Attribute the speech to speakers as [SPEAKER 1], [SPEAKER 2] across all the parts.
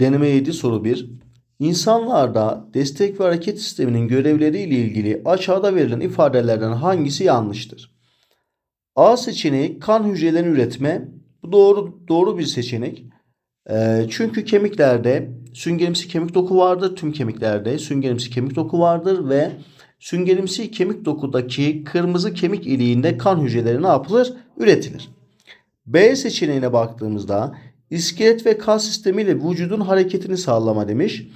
[SPEAKER 1] Deneme 7 soru 1. İnsanlarda destek ve hareket sisteminin görevleri ile ilgili aşağıda verilen ifadelerden hangisi yanlıştır? A seçeneği kan hücrelerini üretme. Bu doğru doğru bir seçenek. Ee, çünkü kemiklerde süngerimsi kemik doku vardır. Tüm kemiklerde süngerimsi kemik doku vardır ve süngerimsi kemik dokudaki kırmızı kemik iliğinde kan hücreleri ne yapılır? Üretilir. B seçeneğine baktığımızda iskelet ve kas sistemiyle vücudun hareketini sağlama demiş.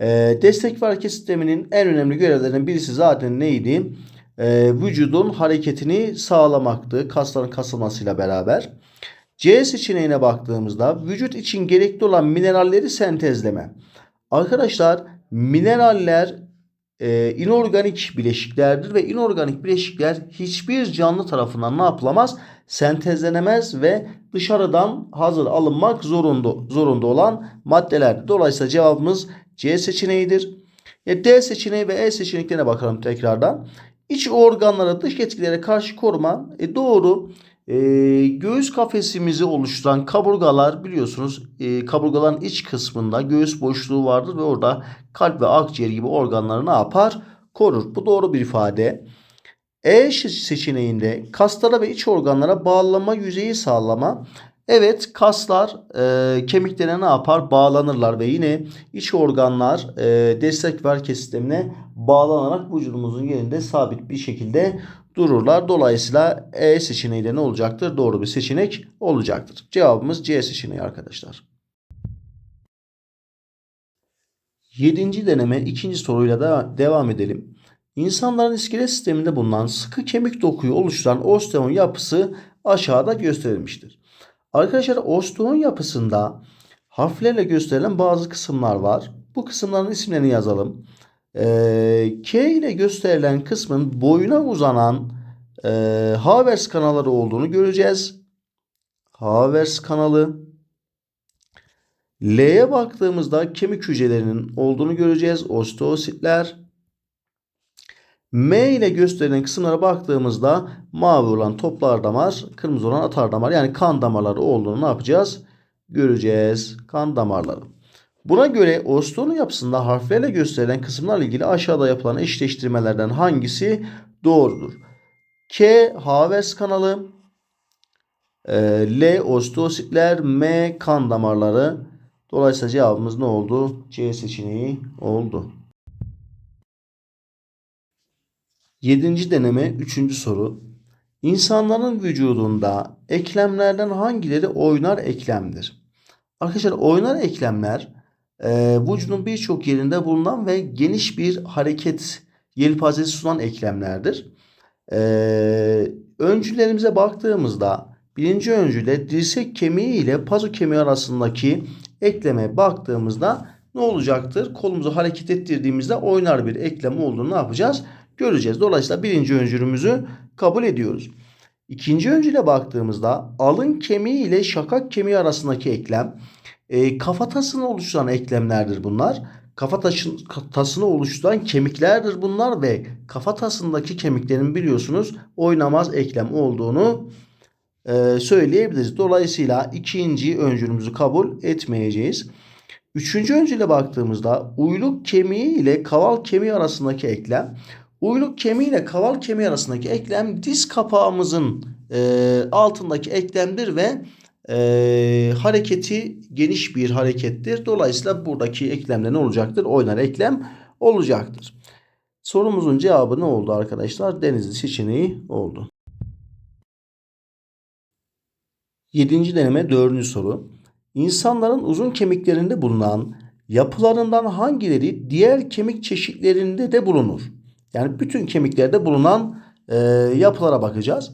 [SPEAKER 1] Ee, destek ve hareket sisteminin en önemli görevlerinden birisi zaten neydi? Ee, vücudun hareketini sağlamaktı kasların kasılmasıyla beraber. C seçeneğine baktığımızda vücut için gerekli olan mineralleri sentezleme. Arkadaşlar mineraller e, inorganik bileşiklerdir ve inorganik bileşikler hiçbir canlı tarafından ne yapılamaz? Sentezlenemez ve dışarıdan hazır alınmak zorunda, zorunda olan maddelerdir. Dolayısıyla cevabımız C seçeneğidir. E, D seçeneği ve E seçeneklerine bakalım tekrardan. İç organlara dış etkilere karşı koruma e, doğru. E, göğüs kafesimizi oluşturan kaburgalar biliyorsunuz e, kaburgaların iç kısmında göğüs boşluğu vardır ve orada kalp ve akciğer gibi organları ne yapar? Korur. Bu doğru bir ifade. E seçeneğinde kaslara ve iç organlara bağlama yüzeyi sağlama. Evet kaslar e, kemiklere ne yapar? Bağlanırlar ve yine iç organlar e, destek ve hareket sistemine bağlanarak vücudumuzun yerinde sabit bir şekilde dururlar. Dolayısıyla E seçeneği de ne olacaktır? Doğru bir seçenek olacaktır. Cevabımız C seçeneği arkadaşlar. Yedinci deneme ikinci soruyla da devam edelim. İnsanların iskelet sisteminde bulunan sıkı kemik dokuyu oluşturan osteon yapısı aşağıda gösterilmiştir. Arkadaşlar osteon yapısında harflerle gösterilen bazı kısımlar var. Bu kısımların isimlerini yazalım. Ee, K ile gösterilen kısmın boyuna uzanan e, Havers kanalları olduğunu göreceğiz. Havers kanalı. L'ye baktığımızda kemik hücrelerinin olduğunu göreceğiz. Osteositler. M ile gösterilen kısımlara baktığımızda mavi olan toplar damar, kırmızı olan atar damar yani kan damarları olduğunu ne yapacağız? Göreceğiz. Kan damarları. Buna göre osteonun yapısında harflerle gösterilen kısımlarla ilgili aşağıda yapılan eşleştirmelerden hangisi doğrudur? K Havers kanalı, e, L osteositler, M kan damarları. Dolayısıyla cevabımız ne oldu? C seçeneği oldu. Yedinci deneme üçüncü soru. İnsanların vücudunda eklemlerden hangileri oynar eklemdir? Arkadaşlar oynar eklemler e, vücudun birçok yerinde bulunan ve geniş bir hareket yelpazesi sunan eklemlerdir. E, öncülerimize baktığımızda birinci öncüle dirsek kemiği ile pazu kemiği arasındaki ekleme baktığımızda ne olacaktır? Kolumuzu hareket ettirdiğimizde oynar bir eklem olduğunu ne yapacağız? Göreceğiz. Dolayısıyla birinci öncülümüzü kabul ediyoruz. İkinci öncüle baktığımızda alın kemiği ile şakak kemiği arasındaki eklem e, kafatasını oluşturan eklemlerdir bunlar. Kafatasını oluşturan kemiklerdir bunlar ve kafatasındaki kemiklerin biliyorsunuz oynamaz eklem olduğunu e, söyleyebiliriz. Dolayısıyla ikinci öncülümüzü kabul etmeyeceğiz. Üçüncü öncüle baktığımızda uyluk kemiği ile kaval kemiği arasındaki eklem. Uyluk kemiği ile kaval kemiği arasındaki eklem diz kapağımızın e, altındaki eklemdir ve e, hareketi geniş bir harekettir. Dolayısıyla buradaki eklemde ne olacaktır? Oynar eklem olacaktır. Sorumuzun cevabı ne oldu arkadaşlar? Denizli seçeneği oldu. Yedinci deneme dördüncü soru. İnsanların uzun kemiklerinde bulunan yapılarından hangileri diğer kemik çeşitlerinde de bulunur? Yani bütün kemiklerde bulunan e, yapılara bakacağız.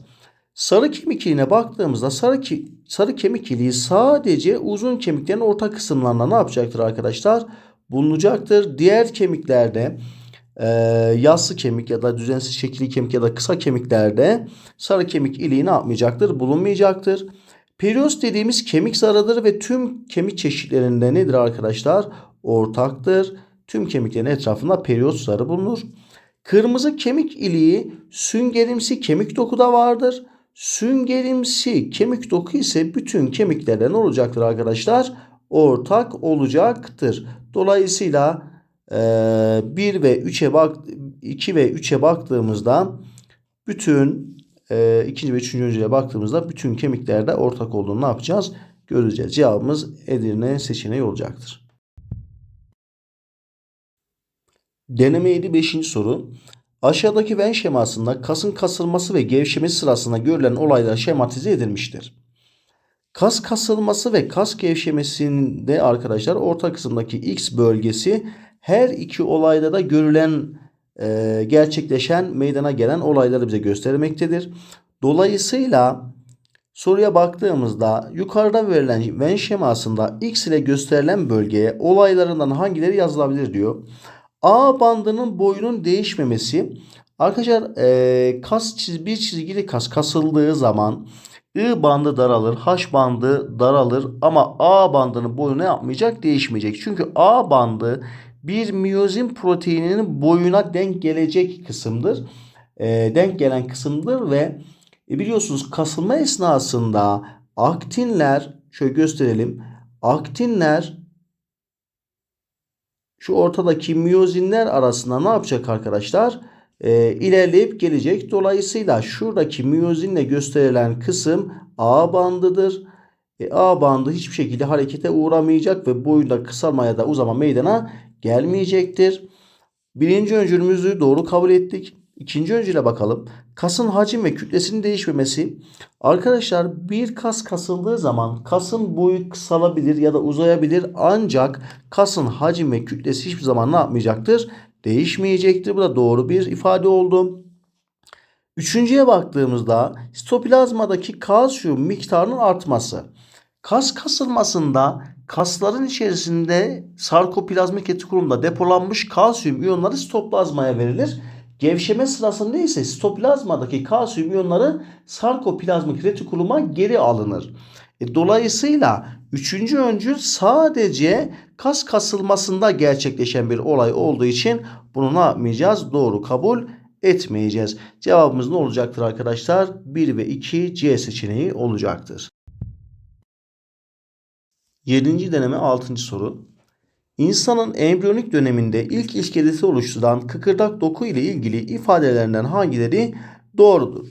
[SPEAKER 1] Sarı kemik iliğine baktığımızda sarı, ki, sarı kemik iliği sadece uzun kemiklerin orta kısımlarında ne yapacaktır arkadaşlar? Bulunacaktır. Diğer kemiklerde e, yassı kemik ya da düzensiz şekilli kemik ya da kısa kemiklerde sarı kemik iliği ne yapmayacaktır? Bulunmayacaktır. Perios dediğimiz kemik zarıdır ve tüm kemik çeşitlerinde nedir arkadaşlar? Ortaktır. Tüm kemiklerin etrafında perios zarı bulunur. Kırmızı kemik iliği süngerimsi kemik dokuda vardır. Süngerimsi kemik doku ise bütün kemiklerde ne olacaktır arkadaşlar? ortak olacaktır. Dolayısıyla e, 1 ve 3'e bak 2 ve 3'e baktığımızda bütün e, ikinci ve üçüncü önceliğe baktığımızda bütün kemiklerde ortak olduğunu ne yapacağız? Göreceğiz. Cevabımız Edirne seçeneği olacaktır. Deneme 7 5. soru. Aşağıdaki Venn şemasında kasın kasılması ve gevşemesi sırasında görülen olaylar şematize edilmiştir. Kas kasılması ve kas gevşemesinde arkadaşlar orta kısımdaki X bölgesi her iki olayda da görülen e, gerçekleşen meydana gelen olayları bize göstermektedir. Dolayısıyla soruya baktığımızda yukarıda verilen Venn şemasında X ile gösterilen bölgeye olaylarından hangileri yazılabilir diyor. A bandının boyunun değişmemesi arkadaşlar e, kas çiz, bir çizgili kas kasıldığı zaman I bandı daralır, H bandı daralır ama A bandının boyu ne yapmayacak? Değişmeyecek. Çünkü A bandı bir miyozin proteininin boyuna denk gelecek kısımdır. E, denk gelen kısımdır ve e, biliyorsunuz kasılma esnasında aktinler şöyle gösterelim. Aktinler şu ortadaki miyozinler arasında ne yapacak arkadaşlar? Ee, ilerleyip gelecek. Dolayısıyla şuradaki miyozinle gösterilen kısım A bandıdır. E, A bandı hiçbir şekilde harekete uğramayacak ve boyunda kısalmaya da uzama meydana gelmeyecektir. Birinci öncülümüzü doğru kabul ettik. İkinci öncüle bakalım. Kasın hacim ve kütlesinin değişmemesi. Arkadaşlar bir kas kasıldığı zaman kasın boyu kısalabilir ya da uzayabilir. Ancak kasın hacim ve kütlesi hiçbir zaman ne yapmayacaktır? Değişmeyecektir. Bu da doğru bir ifade oldu. Üçüncüye baktığımızda sitoplazmadaki kalsiyum miktarının artması. Kas kasılmasında kasların içerisinde sarkoplazmik retikulumda depolanmış kalsiyum iyonları sitoplazmaya verilir. Gevşeme sırasında ise sitoplazmadaki kalsiyum iyonları sarkoplazmik retikuluma geri alınır. E, dolayısıyla üçüncü öncül sadece kas kasılmasında gerçekleşen bir olay olduğu için bunu ne yapmayacağız? Doğru kabul etmeyeceğiz. Cevabımız ne olacaktır arkadaşlar? 1 ve 2 C seçeneği olacaktır. 7. deneme 6. soru. İnsanın embriyonik döneminde ilk iskeleti oluşturan kıkırdak doku ile ilgili ifadelerinden hangileri doğrudur?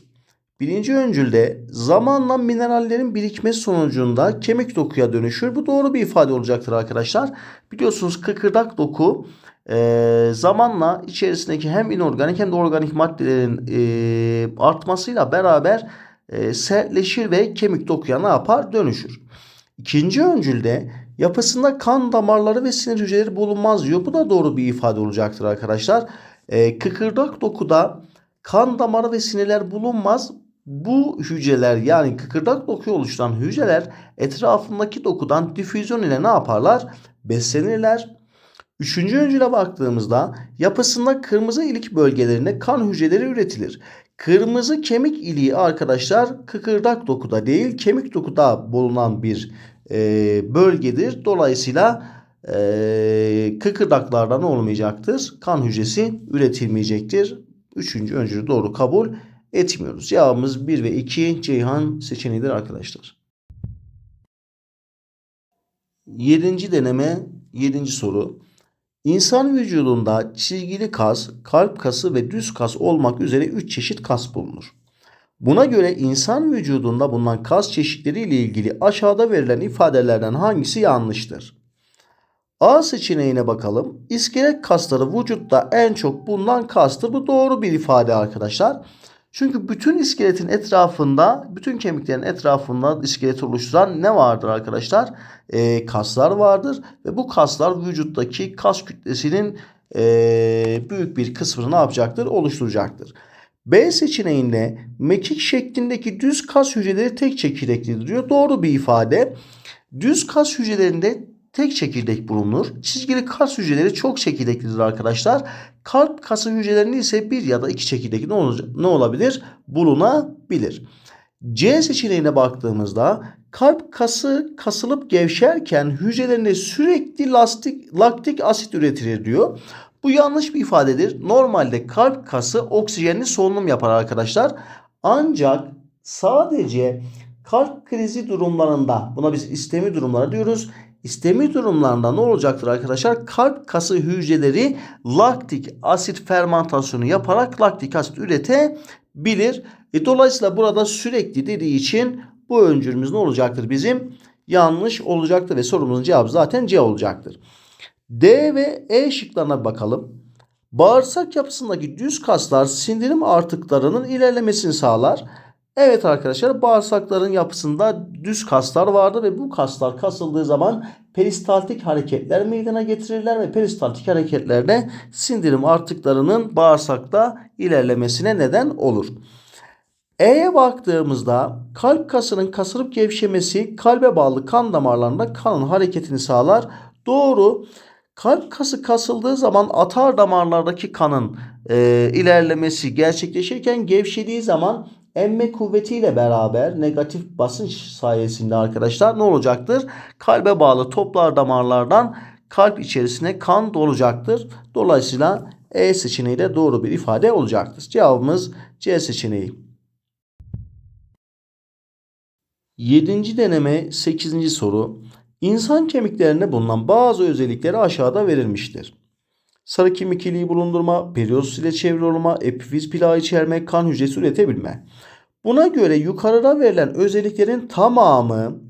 [SPEAKER 1] Birinci öncülde zamanla minerallerin birikmesi sonucunda kemik dokuya dönüşür. Bu doğru bir ifade olacaktır arkadaşlar. Biliyorsunuz kıkırdak doku e, zamanla içerisindeki hem inorganik hem de organik maddelerin e, artmasıyla beraber e, sertleşir ve kemik dokuya ne yapar? Dönüşür. İkinci öncülde yapısında kan damarları ve sinir hücreleri bulunmaz diyor. Bu da doğru bir ifade olacaktır arkadaşlar. E, kıkırdak dokuda kan damarı ve sinirler bulunmaz. Bu hücreler yani kıkırdak dokuyu oluşturan hücreler etrafındaki dokudan difüzyon ile ne yaparlar? Beslenirler. Üçüncü öncüle baktığımızda yapısında kırmızı ilik bölgelerinde kan hücreleri üretilir. Kırmızı kemik iliği arkadaşlar kıkırdak dokuda değil kemik dokuda bulunan bir e, bölgedir. Dolayısıyla e, kıkırdaklardan olmayacaktır. Kan hücresi üretilmeyecektir. Üçüncü öncülü doğru kabul etmiyoruz. Cevabımız 1 ve 2 Ceyhan seçeneğidir arkadaşlar. Yedinci deneme, yedinci soru. İnsan vücudunda çizgili kas, kalp kası ve düz kas olmak üzere 3 çeşit kas bulunur. Buna göre insan vücudunda bulunan kas çeşitleri ile ilgili aşağıda verilen ifadelerden hangisi yanlıştır? A seçeneğine bakalım. İskelet kasları vücutta en çok bulunan kastır. Bu doğru bir ifade arkadaşlar. Çünkü bütün iskeletin etrafında, bütün kemiklerin etrafında iskelet oluşturan ne vardır arkadaşlar? Ee, kaslar vardır ve bu kaslar vücuttaki kas kütlesinin e, büyük bir kısmını ne yapacaktır? Oluşturacaktır. B seçeneğinde mekik şeklindeki düz kas hücreleri tek çekirdeklidir diyor. Doğru bir ifade. Düz kas hücrelerinde tek çekirdek bulunur. Çizgili kas hücreleri çok çekirdeklidir arkadaşlar. Kalp kası hücrelerinde ise bir ya da iki çekirdek ne, olacak, ne olabilir? Bulunabilir. C seçeneğine baktığımızda kalp kası kasılıp gevşerken hücrelerinde sürekli lastik, laktik asit üretilir diyor. Bu yanlış bir ifadedir. Normalde kalp kası oksijenli solunum yapar arkadaşlar. Ancak sadece kalp krizi durumlarında buna biz istemi durumları diyoruz. istemi durumlarında ne olacaktır arkadaşlar? Kalp kası hücreleri laktik asit fermentasyonu yaparak laktik asit üretebilir. E, dolayısıyla burada sürekli dediği için bu öncülümüz ne olacaktır bizim? Yanlış olacaktır ve sorumuzun cevabı zaten C olacaktır. D ve E şıklarına bakalım. Bağırsak yapısındaki düz kaslar sindirim artıklarının ilerlemesini sağlar. Evet arkadaşlar bağırsakların yapısında düz kaslar vardır ve bu kaslar kasıldığı zaman peristaltik hareketler meydana getirirler ve peristaltik hareketlerde sindirim artıklarının bağırsakta ilerlemesine neden olur. E'ye baktığımızda kalp kasının kasılıp gevşemesi kalbe bağlı kan damarlarında kanın hareketini sağlar. Doğru. Kalp kası kasıldığı zaman atar damarlardaki kanın e, ilerlemesi gerçekleşirken gevşediği zaman emme kuvvetiyle beraber negatif basınç sayesinde arkadaşlar ne olacaktır? Kalbe bağlı toplar damarlardan kalp içerisine kan dolacaktır. Dolayısıyla E seçeneği de doğru bir ifade olacaktır. Cevabımız C seçeneği. Yedinci deneme 8. soru. İnsan kemiklerinde bulunan bazı özellikleri aşağıda verilmiştir. Sarı kemik iliği bulundurma, periyosis ile çevrili olma, epifiz plağı içerme, kan hücresi üretebilme. Buna göre yukarıda verilen özelliklerin tamamı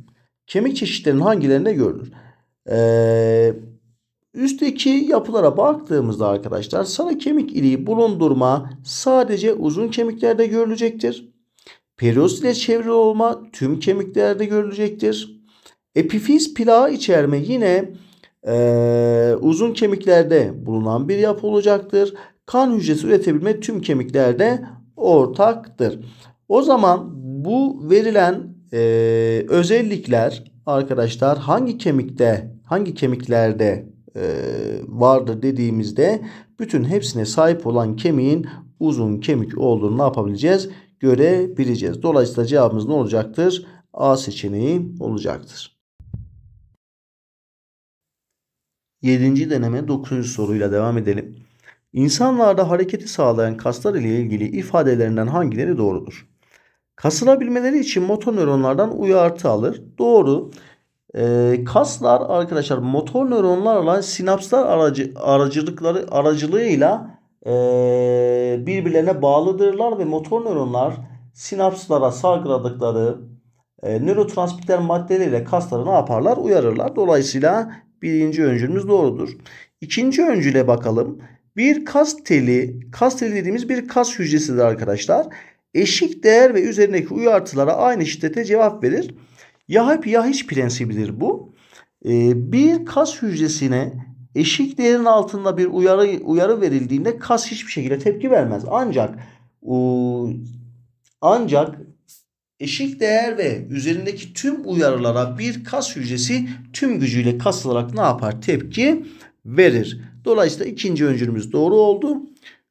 [SPEAKER 1] kemik çeşitlerinin hangilerinde görülür? Ee, üstteki yapılara baktığımızda arkadaşlar sarı kemik iliği bulundurma sadece uzun kemiklerde görülecektir. Periyosis ile çevrili olma tüm kemiklerde görülecektir. Epifiz plağı içerme yine e, uzun kemiklerde bulunan bir yapı olacaktır. Kan hücresi üretebilme tüm kemiklerde ortaktır. O zaman bu verilen e, özellikler arkadaşlar hangi kemikte hangi kemiklerde e, vardır dediğimizde bütün hepsine sahip olan kemiğin uzun kemik olduğunu ne yapabileceğiz? Görebileceğiz. Dolayısıyla cevabımız ne olacaktır? A seçeneği olacaktır. 7. deneme 9. soruyla devam edelim. İnsanlarda hareketi sağlayan kaslar ile ilgili ifadelerinden hangileri doğrudur? Kasılabilmeleri için motor nöronlardan uyartı alır. Doğru. Ee, kaslar arkadaşlar motor nöronlarla sinapslar aracı, aracılıkları aracılığıyla e, birbirlerine bağlıdırlar ve motor nöronlar sinapslara salgıladıkları e, nörotransmitter maddeleriyle kasları ne yaparlar? Uyarırlar. Dolayısıyla birinci öncülümüz doğrudur. İkinci öncüle bakalım. Bir kas teli, kas teli dediğimiz bir kas hücresidir arkadaşlar. Eşik değer ve üzerindeki uyartılara aynı şiddete cevap verir. Ya hep ya hiç prensibidir bu. Ee, bir kas hücresine eşik değerin altında bir uyarı uyarı verildiğinde kas hiçbir şekilde tepki vermez. Ancak ancak eşik değer ve üzerindeki tüm uyarılara bir kas hücresi tüm gücüyle kasılarak ne yapar? Tepki verir. Dolayısıyla ikinci öncülümüz doğru oldu.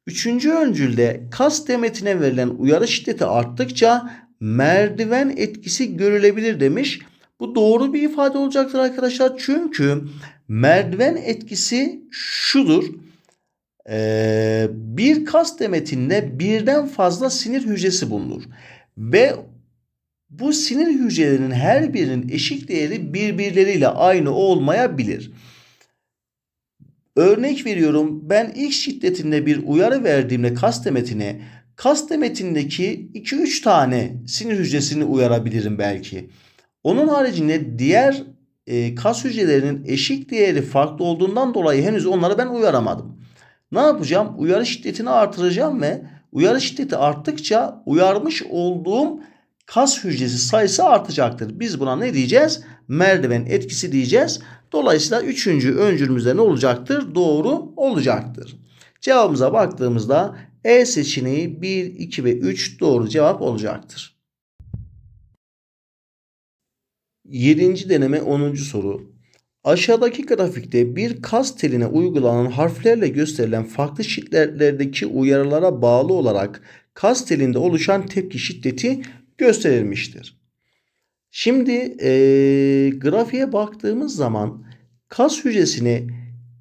[SPEAKER 1] Üçüncü öncülde kas demetine verilen uyarı şiddeti arttıkça merdiven etkisi görülebilir demiş. Bu doğru bir ifade olacaktır arkadaşlar. Çünkü merdiven etkisi şudur. Ee, bir kas demetinde birden fazla sinir hücresi bulunur. Ve bu sinir hücrelerinin her birinin eşik değeri birbirleriyle aynı olmayabilir. Örnek veriyorum ben ilk şiddetinde bir uyarı verdiğimde kas demetine kas demetindeki 2-3 tane sinir hücresini uyarabilirim belki. Onun haricinde diğer e, kas hücrelerinin eşik değeri farklı olduğundan dolayı henüz onları ben uyaramadım. Ne yapacağım? Uyarı şiddetini artıracağım ve uyarı şiddeti arttıkça uyarmış olduğum kas hücresi sayısı artacaktır. Biz buna ne diyeceğiz? Merdiven etkisi diyeceğiz. Dolayısıyla üçüncü öncülümüzde ne olacaktır? Doğru olacaktır. Cevabımıza baktığımızda E seçeneği 1, 2 ve 3 doğru cevap olacaktır. Yedinci deneme 10. soru. Aşağıdaki grafikte bir kas teline uygulanan harflerle gösterilen farklı şiddetlerdeki uyarılara bağlı olarak kas telinde oluşan tepki şiddeti gösterilmiştir. Şimdi e, grafiğe baktığımız zaman kas hücresine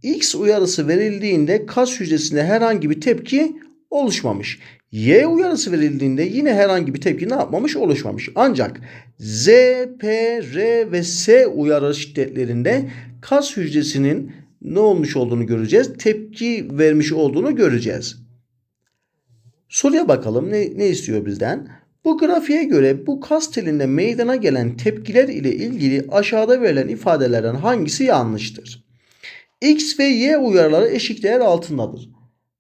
[SPEAKER 1] X uyarısı verildiğinde kas hücresinde herhangi bir tepki oluşmamış. Y uyarısı verildiğinde yine herhangi bir tepki ne yapmamış? Oluşmamış. Ancak Z, P, R ve S uyarı şiddetlerinde kas hücresinin ne olmuş olduğunu göreceğiz. Tepki vermiş olduğunu göreceğiz. Soruya bakalım ne, ne istiyor bizden? Bu grafiğe göre bu kas telinde meydana gelen tepkiler ile ilgili aşağıda verilen ifadelerden hangisi yanlıştır? X ve Y uyarıları eşik değer altındadır.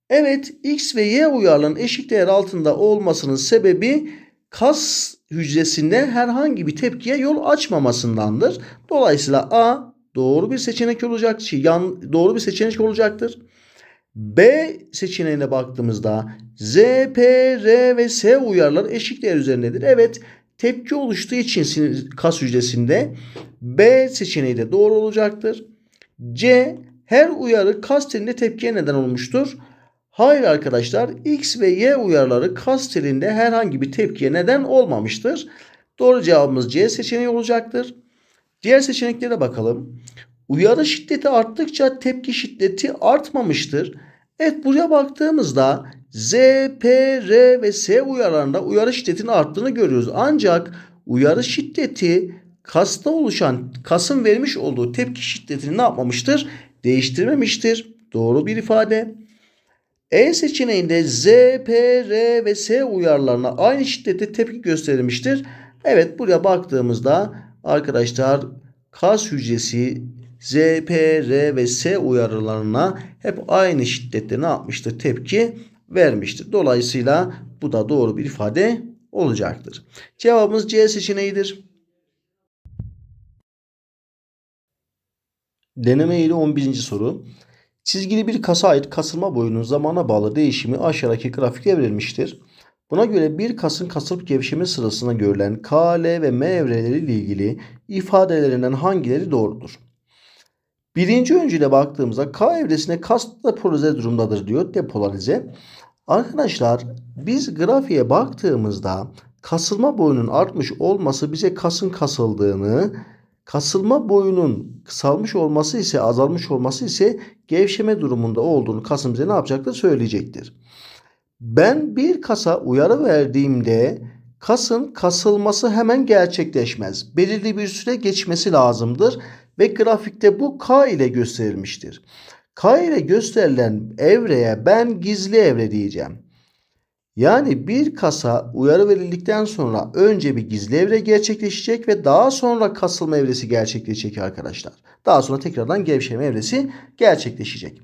[SPEAKER 1] Evet X ve Y uyarılarının eşik değer altında olmasının sebebi kas hücresinde herhangi bir tepkiye yol açmamasındandır. Dolayısıyla A doğru bir seçenek olacak. Şey, yan, doğru bir seçenek olacaktır. B seçeneğine baktığımızda Z, P, R ve S uyarıları eşik değer üzerindedir. Evet tepki oluştuğu için kas hücresinde B seçeneği de doğru olacaktır. C her uyarı kas telinde tepkiye neden olmuştur. Hayır arkadaşlar X ve Y uyarıları kas telinde herhangi bir tepkiye neden olmamıştır. Doğru cevabımız C seçeneği olacaktır. Diğer seçeneklere bakalım. Uyarı şiddeti arttıkça tepki şiddeti artmamıştır. Evet buraya baktığımızda Z, P, R ve S uyarılarında uyarı şiddetinin arttığını görüyoruz. Ancak uyarı şiddeti kasta oluşan kasın vermiş olduğu tepki şiddetini ne yapmamıştır? Değiştirmemiştir. Doğru bir ifade. E seçeneğinde Z, P, R ve S uyarılarına aynı şiddette tepki gösterilmiştir. Evet buraya baktığımızda arkadaşlar kas hücresi Z, P, R ve S uyarılarına hep aynı şiddette ne yapmıştır? Tepki vermiştir. Dolayısıyla bu da doğru bir ifade olacaktır. Cevabımız C seçeneğidir. Deneme ile 11. soru. Çizgili bir kasa ait kasılma boyunun zamana bağlı değişimi aşağıdaki grafikte verilmiştir. Buna göre bir kasın kasılıp gevşeme sırasında görülen K, L ve M evreleri ile ilgili ifadelerinden hangileri doğrudur? Birinci öncüle baktığımızda K evresine kas depolarize durumdadır diyor. Depolarize. Arkadaşlar biz grafiğe baktığımızda kasılma boyunun artmış olması bize kasın kasıldığını, kasılma boyunun kısalmış olması ise azalmış olması ise gevşeme durumunda olduğunu kasım bize ne yapacaktır söyleyecektir. Ben bir kasa uyarı verdiğimde kasın kasılması hemen gerçekleşmez. Belirli bir süre geçmesi lazımdır ve grafikte bu K ile gösterilmiştir. K ile gösterilen evreye ben gizli evre diyeceğim. Yani bir kasa uyarı verildikten sonra önce bir gizli evre gerçekleşecek ve daha sonra kasılma evresi gerçekleşecek arkadaşlar. Daha sonra tekrardan gevşeme evresi gerçekleşecek.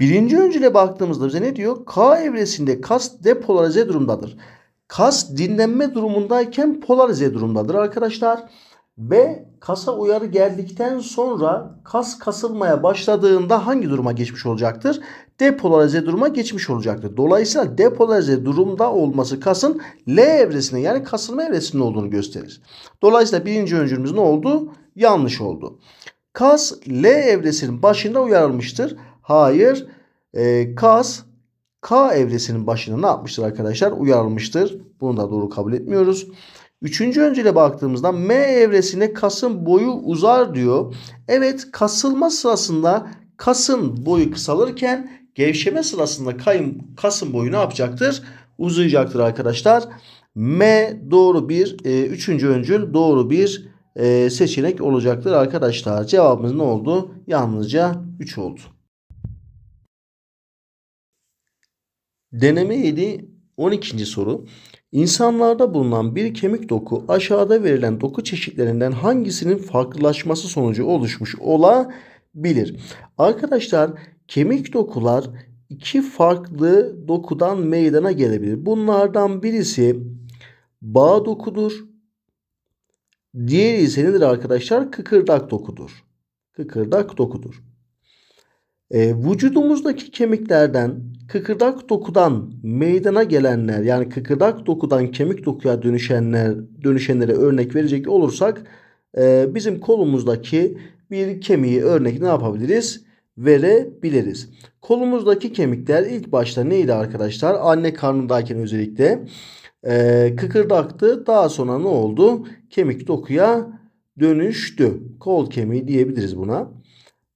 [SPEAKER 1] Birinci öncüle baktığımızda bize ne diyor? K evresinde kas depolarize durumdadır. Kas dinlenme durumundayken polarize durumdadır arkadaşlar. Ve kasa uyarı geldikten sonra kas kasılmaya başladığında hangi duruma geçmiş olacaktır? Depolarize duruma geçmiş olacaktır. Dolayısıyla depolarize durumda olması kasın L evresine yani kasılma evresinde olduğunu gösterir. Dolayısıyla birinci öncülümüz ne oldu? Yanlış oldu. Kas L evresinin başında uyarılmıştır. Hayır. E, kas K evresinin başına ne yapmıştır arkadaşlar? Uyarılmıştır. Bunu da doğru kabul etmiyoruz. Üçüncü öncele baktığımızda M evresine kasın boyu uzar diyor. Evet kasılma sırasında kasın boyu kısalırken gevşeme sırasında kayın, kasın boyu ne yapacaktır? Uzayacaktır arkadaşlar. M doğru bir, e, üçüncü öncül doğru bir e, seçenek olacaktır arkadaşlar. Cevabımız ne oldu? Yalnızca 3 oldu. Deneme 7 12. soru. İnsanlarda bulunan bir kemik doku aşağıda verilen doku çeşitlerinden hangisinin farklılaşması sonucu oluşmuş olabilir? Arkadaşlar kemik dokular iki farklı dokudan meydana gelebilir. Bunlardan birisi bağ dokudur. Diğeri ise nedir arkadaşlar? Kıkırdak dokudur. Kıkırdak dokudur. E, vücudumuzdaki kemiklerden kıkırdak dokudan meydana gelenler yani kıkırdak dokudan kemik dokuya dönüşenler dönüşenlere örnek verecek olursak e, bizim kolumuzdaki bir kemiği örnek ne yapabiliriz? Verebiliriz. Kolumuzdaki kemikler ilk başta neydi arkadaşlar? Anne karnındayken özellikle e, kıkırdaktı. Daha sonra ne oldu? Kemik dokuya dönüştü. Kol kemiği diyebiliriz buna.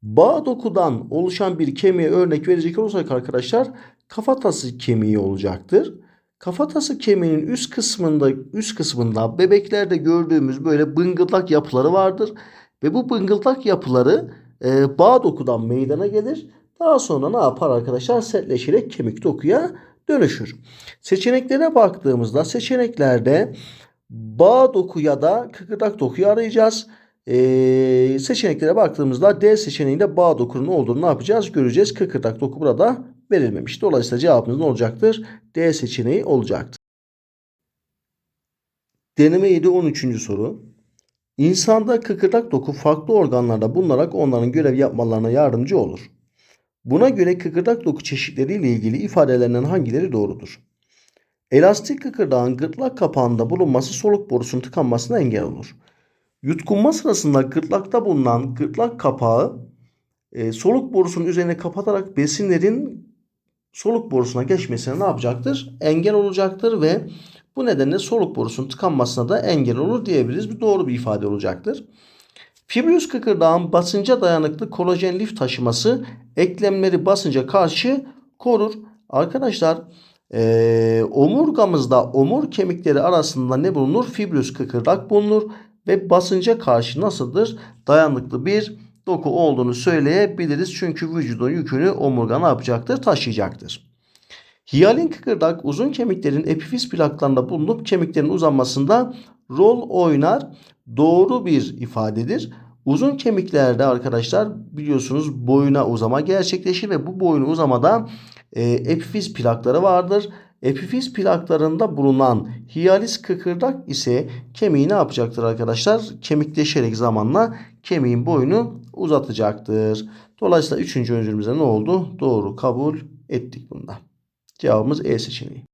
[SPEAKER 1] Bağ dokudan oluşan bir kemiğe örnek verecek olursak arkadaşlar kafatası kemiği olacaktır. Kafatası kemiğinin üst kısmında üst kısmında bebeklerde gördüğümüz böyle bıngıldak yapıları vardır ve bu bıngıldak yapıları e, bağ dokudan meydana gelir. Daha sonra ne yapar arkadaşlar? Sertleşerek kemik dokuya dönüşür. Seçeneklere baktığımızda seçeneklerde bağ doku ya da kıkırdak dokuyu arayacağız. Ee, seçeneklere baktığımızda D seçeneğinde bağ dokunun olduğunu ne yapacağız? Göreceğiz. Kıkırdak doku burada verilmemiş. Dolayısıyla cevabımız ne olacaktır? D seçeneği olacaktır. Deneme 7 13. soru. İnsanda kıkırdak doku farklı organlarda bulunarak onların görev yapmalarına yardımcı olur. Buna göre kıkırdak doku çeşitleriyle ilgili ifadelerinden hangileri doğrudur? Elastik kıkırdağın gırtlak kapağında bulunması soluk borusunun tıkanmasına engel olur. Yutkunma sırasında gırtlakta bulunan gırtlak kapağı e, soluk borusunun üzerine kapatarak besinlerin soluk borusuna geçmesine ne yapacaktır? Engel olacaktır ve bu nedenle soluk borusunun tıkanmasına da engel olur diyebiliriz. Bu doğru bir ifade olacaktır. Fibröz kıkırdağın basınca dayanıklı kolajen lif taşıması eklemleri basınca karşı korur. Arkadaşlar e, omurgamızda omur kemikleri arasında ne bulunur? Fibröz kıkırdak bulunur ve basınca karşı nasıldır? Dayanıklı bir doku olduğunu söyleyebiliriz. Çünkü vücudun yükünü omurga ne yapacaktır? Taşıyacaktır. Hiyalin kıkırdak uzun kemiklerin epifiz plaklarında bulunup kemiklerin uzanmasında rol oynar. Doğru bir ifadedir. Uzun kemiklerde arkadaşlar biliyorsunuz boyuna uzama gerçekleşir ve bu boyun uzamada e, epifiz plakları vardır. Epifiz plaklarında bulunan hiyalis kıkırdak ise kemiği ne yapacaktır arkadaşlar? Kemikleşerek zamanla kemiğin boyunu uzatacaktır. Dolayısıyla üçüncü öncülümüze ne oldu? Doğru kabul ettik bunda. Cevabımız E seçeneği.